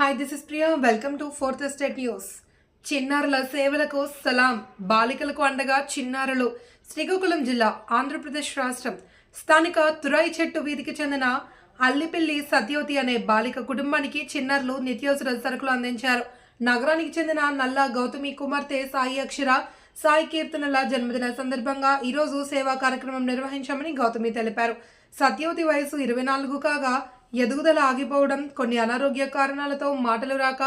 Hi this is Priya welcome to Fourth State News చిన్నారుల సేవలకు సలాం. బాలికలకు అండగా చిన్నారులు. శ్రీకాకుళం జిల్లా ఆంధ్రప్రదేశ్ రాష్ట్రం. స్థానిక తురాయి చెట్టు వీధికి చెందిన అల్లిపిల్లి సత్యవతి అనే బాలిక కుటుంబానికి చిన్నారులు నిత్యావసర సరుకులు అందించారు. నగరానికి చెందిన నల్ల గౌతమి కుమార్తె సాయి అక్షర సాయి కీర్తనల జన్మదిన సందర్భంగా ఈరోజు సేవా కార్యక్రమం నిర్వహించామని గౌతమి తెలిపారు. సత్యవతి వయసు ఇరవై నాలుగు కాగా ఎదుగుదల ఆగిపోవడం కొన్ని అనారోగ్య కారణాలతో మాటలు రాక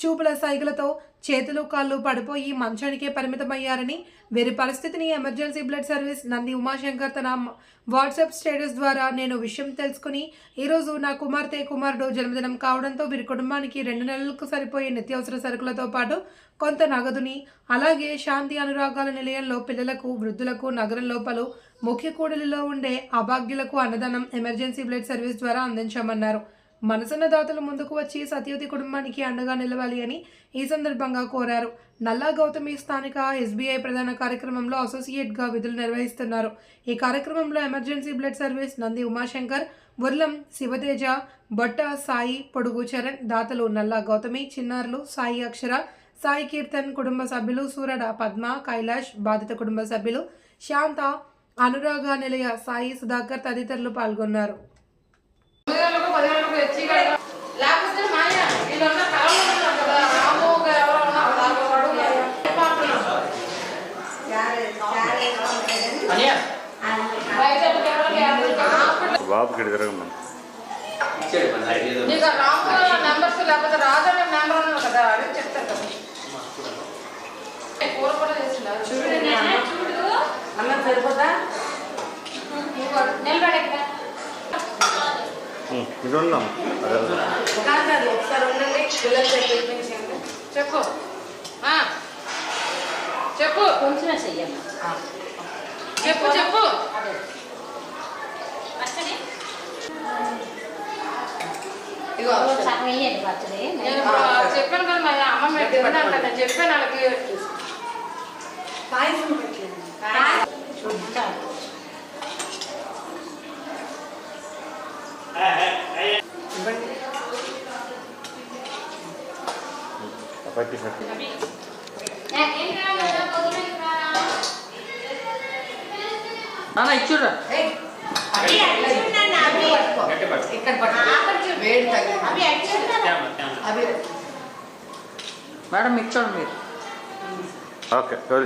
చూపుల సైగలతో చేతులు కాళ్ళు పడిపోయి మంచానికే పరిమితమయ్యారని వీరి పరిస్థితిని emergency blood service Nandi Umashankar తన వాట్సాప్ స్టేటస్ ద్వారా నేను విషయం తెలుసుకుని ఈరోజు నా కుమార్తె కుమారుడు జన్మదినం కావడంతో వీరి కుటుంబానికి రెండు నెలలకు సరిపోయే నిత్యావసర సరుకులతో పాటు కొంత నగదుని అలాగే శాంతి అనురాగాల నిలయంలో పిల్లలకు వృద్ధులకు నగరంలో పలు ముఖ్య కూడలిలో ఉండే అభాగ్యులకు అన్నదానం ఎమర్జెన్సీ బ్లడ్ సర్వీస్ ద్వారా అందించామన్నారు. మనసున్న దాతలు ముందుకు వచ్చి సత్యవతి కుటుంబానికి అండగా నిలవాలి అని ఈ సందర్భంగా కోరారు. నల్లా గౌతమి స్థానిక ఎస్బీఐ ప్రధాన కార్యక్రమంలో అసోసియేట్గా విధులు నిర్వహిస్తున్నారు. ఈ కార్యక్రమంలో emergency blood service Nandi Umashankar Urlam Sivateja Botta Sai Podugu Charan దాతలు నల్లా గౌతమి చిన్నారులు సాయి అక్షర సాయి కీర్తన్ కుటుంబ సభ్యులు సూరడ పద్మ కైలాష్ బాధిత కుటుంబ సభ్యులు శాంత అనురాగ నిలయ సాయి సుధాకర్ తదితరులు పాల్గొన్నారు. బాబుకి నీకు రాము నెంబర్స్ లేకపోతే రాజన్న నెంబర్ ఉన్నావు కదా అది చెప్తారు సరిపోతా నిలబడెక్కడ ఉన్నాం కాదు ఒకసారి ఉండండి. పిల్లలు చెప్పు. చెప్పు. కొంచెమే చెయ్యమ్మా. చెప్పు చెప్పు. పచ్చడి? ఇగో సగం చెప్పాను కదా అమ్మ మీరు నేను చెప్పాను వాళ్ళకి. పట్టి పట్టి నాన్న ఇచ్చురా గట్టి పట్టు. ఇక్కడ పట్టు వేడి తగ్గింది అవి మేడం ఇచ్చాడు మీరు ఓకే ఎవరు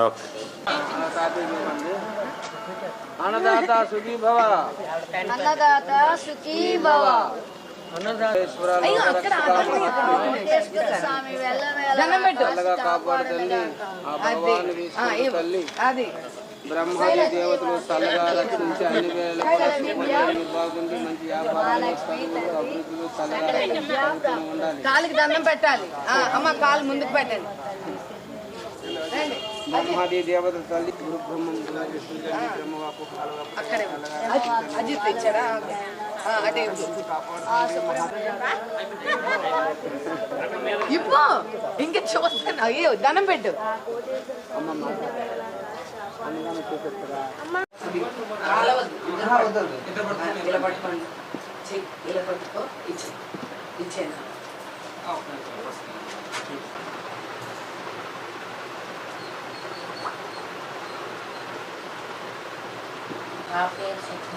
ఓకే అన్నదాత సుఖీ భవ అన్నదాత సుఖీ భవ స్వామి దండం పెట్టు. చల్లగా కాపాడు తల్లి ఆ భగవాను విష్ణువు తల్లి అది బ్రహ్మాది దేవతలు చల్లగా రక్షించి అన్ని వేళ బాగుంది. మంచి వ్యాపారం చదువులు, అభివృద్ధులు చల్లగా రక్షించి ఉండాలి. కాలికి దండం పెట్టాలి. ఆ, అమ్మ కాలు ముందుకు పెట్టండి. బ్రహ్మాది దేవతల తల్లి గురు బ్రహ్మం అజిత్ అదే ఇవ్వు. ఇప్పు ఇంక చూస్తాను. అయ్యో దండం పెట్టు. ఇలా పట్టుకోండి చెయ్యి, ఇలా పట్టుకో ఇచ్చే ఇచ్చేనా పేరు చెప్పు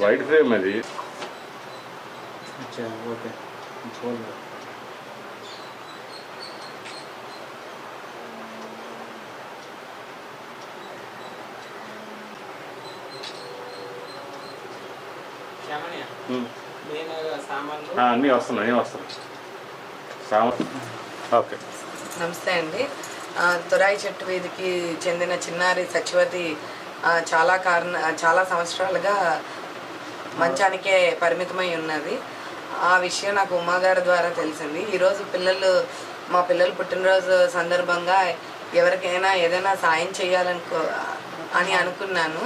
వైట్ ఫ్రేమ్ అది. ఓకే. నేను అన్నీ వస్తున్నాయి అన్నీ వస్తున్నాయి. సామ ఓకే. నమస్తే అండి. ఆ, తురాయి చెట్టు వీధికి చెందిన చిన్నారి సచివతి చాలా కారణ చాలా సంవత్సరాలుగా మంచానికే పరిమితమై ఉన్నది. ఆ విషయం నాకు ఉమాగారి ద్వారా తెలిసింది. ఈరోజు పిల్లలు మా పిల్లలు పుట్టినరోజు సందర్భంగా ఎవరికైనా ఏదైనా సాయం చేయాలనుకో అని అనుకున్నాను.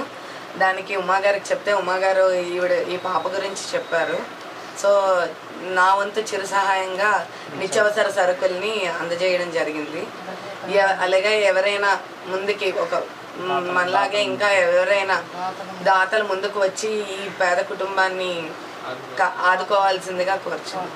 దానికి ఉమాగారికి చెప్తే ఉమాగారు ఈవిడ ఈ పాప గురించి చెప్పారు. సో నా వంతు చిరు సహాయంగా నిత్యావసర సరుకుల్ని అందజేయడం జరిగింది. అలాగే ఎవరైనా ముందుకి ఒక మనలాగే ఇంకా ఎవరైనా దాతలు ముందుకు వచ్చి ఈ పేద కుటుంబాన్ని ఆదుకోవాల్సిందిగా కోరుచున్నాను